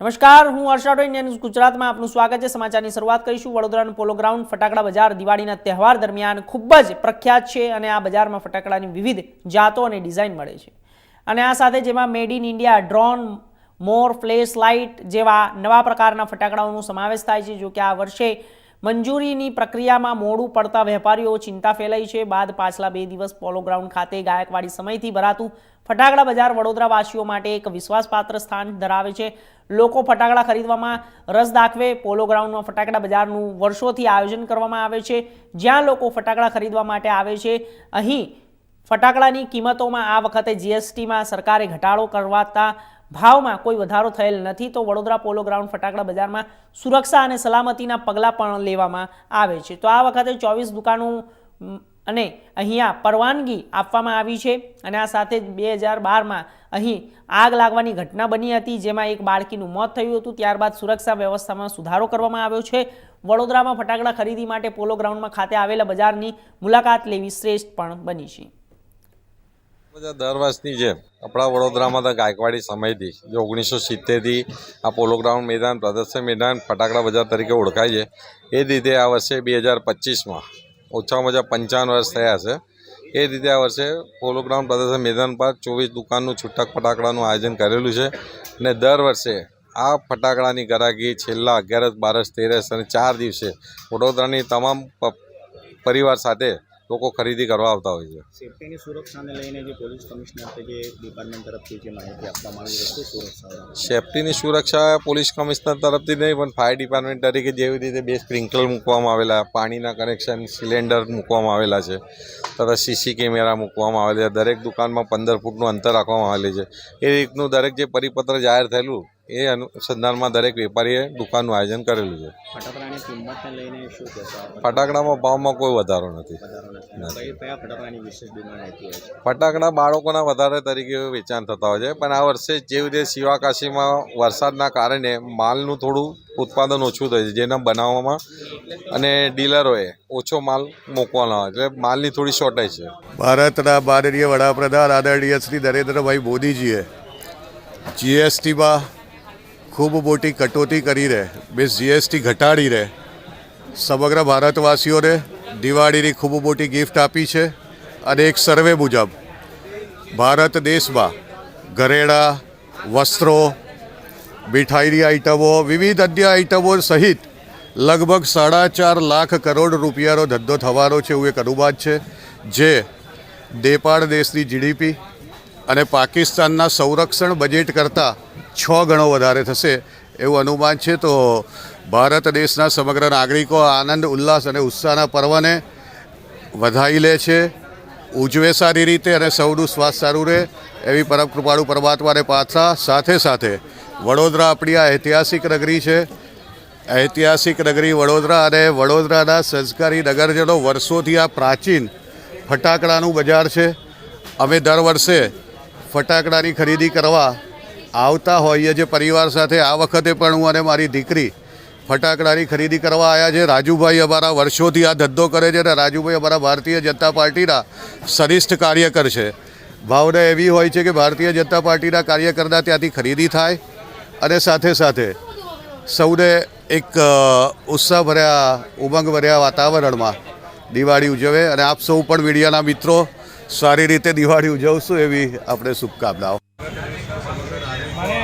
નમસ્કાર, હું હર્ષાડો Indian news ગુજરાતમાં આપનું સ્વાગત છે. સમાચારની શરૂઆત કરીશું. વડોદરાનું પોલો ગ્રાઉન્ડ ફટાકડા બજાર, દિવાળીના તહેવાર દરમિયાન ખૂબ જ પ્રખ્યાત છે અને આ બજારમાં ફટાકડાની વિવિધ જાતો અને ડિઝાઇન મળે છે. અને આ સાથે જેમાં made in India drone more flash light જેવા નવા પ્રકારના ફટાકડાઓનો સમાવેશ થાય છે જો કે આ વર્ષે મંજૂરીની પ્રક્રિયામાં મોડું પડતા વેપારીઓ ચિંતા ફેલાઈ છે. બાદ પાછલા બે દિવસ પોલો ગ્રાઉન્ડ ખાતે ગાયકવાડી સમયથી ભરાતું ફટાકડા બજાર વડોદરાવાસીઓ માટે એક વિશ્વાસપાત્ર સ્થાન ધરાવે છે. લોકો ફટાકડા ખરીદવામાં રસ દાખવે પોલો ગ્રાઉન્ડમાં ફટાકડા બજારનું વર્ષોથી આયોજન કરવામાં આવે છે. જ્યાં લોકો ફટાકડા ખરીદવા માટે આવે છે, અહીં ફટાકડાની કિંમતોમાં આ વખતે જીએસટીમાં સરકારે ઘટાડો કરવાતા ભાવમાં કોઈ વધારો થયેલ નથી, તો વડોદરા પોલો ગ્રાઉન્ડ ફટાકડા બજારમાં સુરક્ષા અને સલામતીના પગલાં પણ લેવામાં આવે છે. તો આ વખતે ચોવીસ દુકાનો અને અહીંયા પરવાનગી આપવામાં આવી છે અને આ સાથે જ બે હજાર બારમાં અહીં આગ લાગવાની ઘટના બની હતી, જેમાં એક બાળકીનું મોત થયું હતું. ત્યારબાદ સુરક્ષા વ્યવસ્થામાં સુધારો કરવામાં આવ્યો છે. વડોદરામાં ફટાકડા ખરીદી માટે પોલો ગ્રાઉન્ડમાં ખાતે આવેલા બજારની મુલાકાત લેવી શ્રેષ્ઠ પણ બની છે. દર વર્ષની જેમ આપણા વડોદરામાં તો ગાયકવાડી સમયથી જે ઓગણીસો સિત્તેરથી આ પોલો ગ્રાઉન્ડ મેદાન, પ્રદર્શન મેદાન ફટાકડા બજાર તરીકે ઓળખાય છે. એ રીતે આ વર્ષે બે હજાર પચીસમાં ઓછામાં ઓછા પંચાવન વર્ષ થયા છે. એ રીતે આ વર્ષે પોલો ગ્રાઉન્ડ પ્રદર્શન મેદાન પર ચોવીસ દુકાનનું છૂટક ફટાકડાનું આયોજન કરેલું છે અને દર વર્ષે આ ફટાકડાની ગરાગી છેલ્લા અગિયારસ બારસ, તેરસ અને ચાર દિવસે વડોદરાની તમામ પરિવાર સાથે લોકો ખરીદી કરવા આવતા હોય છે. સેફટીની સુરક્ષાને લઈને જે પોલીસ કમિશનર જે ડિપાર્ટમેન્ટ તરફથી જે માહિતી આપવામાં આવી છે સુરક્ષા સેફટીની સુરક્ષા પોલીસ કમિશનર તરફથી નહીં પણ ફાયર ડિપાર્ટમેન્ટ તરીકે જેવી રીતે બે સ્પ્રિંકલર મૂકવામાં આવેલા પાણીના કનેક્શન સિલિન્ડર મૂકવામાં આવેલા છે તથા સીસી કેમેરા મૂકવામાં આવેલા છે. દરેક દુકાનમાં પંદર ફૂટનું અંતર રાખવામાં આવેલું છે. એ રીતનું દરેક જે પરિપત્ર જાહેર થયેલું એ અનુસંધાનમાં દરેક વેપારીએ દુકાનનું આયોજન કરેલું છે. ફટાકડામાં ભાવમાં કોઈ વધારો નથી. ફટાકડા બાળકોના વધારે તરીકે વેચાણ થતા હોય છે પણ આ વર્ષે જેવી રીતે શિવાકાશીમાં વરસાદના કારણે માલનું થોડું ઉત્પાદન ઓછું થયું છે જેના બનાવવામાં અને ડીલરોએ ઓછો માલ મૂકવાનો આવે એટલે માલની થોડી શોર્ટેજ છે. ભારતના ભારતીય વડાપ્રધાન આદરણીય શ્રી નરેન્દ્રભાઈ મોદીજીએ જીએસટીમાં ખૂબ મોટી કટોતી કરી રહે બેસ જીએસટી ઘટાડી રહે. સમગ્ર ભારતવાસીઓને દિવાળીની ખૂબ મોટી ગિફ્ટ આપી છે અને એક સર્વે મુજબ ભારત દેશમાં ઘરેણાં, વસ્ત્રો, મીઠાઈની આઇટમો વિવિધ અન્ય આઇટમો સહિત લગભગ સાડા ચાર લાખ કરોડ રૂપિયાનો ધંધો થવાનો છે એવું એક અનુમાન છે, જે નેપાળ દેશની જીડીપી અને પાકિસ્તાનના સંરક્ષણ બજેટ કરતાં છ ગણો વધારે થશે એવું અનુમાન છે. તો ભારત દેશના સમગ્ર નાગરિકો આનંદ, ઉલ્લાસ અને ઉત્સાહના પર્વને વધાવી લે છે. ઉજવે સારી રીતે અને સૌનું સ્વાસ્થ્ય સારું રહે એવી પરમ કૃપાળુ પરમાત્માને પાછા સાથે સાથે વડોદરા આપણી આ ઐતિહાસિક નગરી છે. ઐતિહાસિક નગરી વડોદરા અને વડોદરાના સંસ્કારી નગરજનો વર્ષોથી આ પ્રાચીન ફટાકડાનું બજાર છે. અમે દર વર્ષે ફટાકડાની ખરીદી કરવા આવતા હોઈએ છીએ પરિવાર સાથે આ વખતે પણ હું અને મારી દીકરી ફટાકડાની ખરીદી કરવા આવ્યા છે. રાજુભાઈ અમારા વર્ષોથી આ ધંધો કરે છે અને રાજુભાઈ અમારા ભારતીય જનતા પાર્ટીના સરિષ્ઠ કાર્યકર છે. ભાવના એવી હોય છે કે ભારતીય જનતા પાર્ટીના કાર્યકરના ત્યાંથી ખરીદી થાય અને સાથે સાથે સૌને એક ઉત્સાહભર્યા, ઉમંગભર્યા વાતાવરણમાં દિવાળી ઉજવે અને આપ સૌ પણ મીડિયાના મિત્રો સારી રીતે દિવાળી ઉજવશું એવી આપણે શુભકામનાઓ. મને